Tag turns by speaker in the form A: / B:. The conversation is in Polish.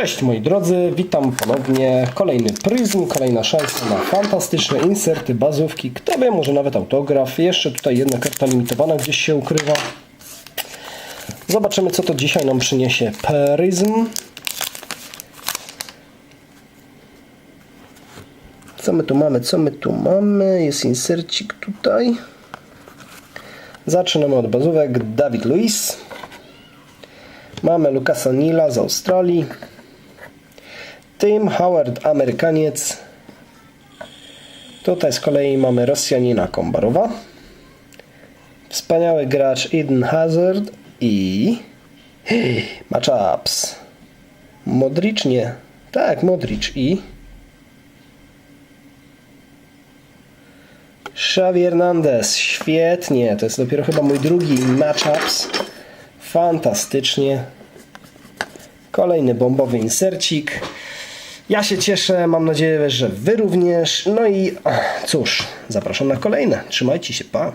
A: Cześć moi drodzy, witam ponownie. Kolejny pryzm, kolejna szansa na fantastyczne inserty, bazówki. Kto wie, może nawet autograf. Jeszcze tutaj jedna karta limitowana gdzieś się ukrywa. Zobaczymy, co to dzisiaj nam przyniesie pryzm. Co my tu mamy? Co my tu mamy? Jest insercik tutaj. Zaczynamy od bazówek. Dawid Luiz. Mamy Lukasa Nila z Australii. Tim Howard, Amerykaniec. Tutaj z kolei mamy Rosjanina Kombarowa. Wspaniały gracz Eden Hazard i matchups. Modric nie. Tak, Modric i Xavi Hernandez. Świetnie. To jest dopiero chyba mój drugi matchups. Fantastycznie. Kolejny bombowy insercik. Ja się cieszę, mam nadzieję, że Wy również. No i cóż, zapraszam na kolejne. Trzymajcie się, pa.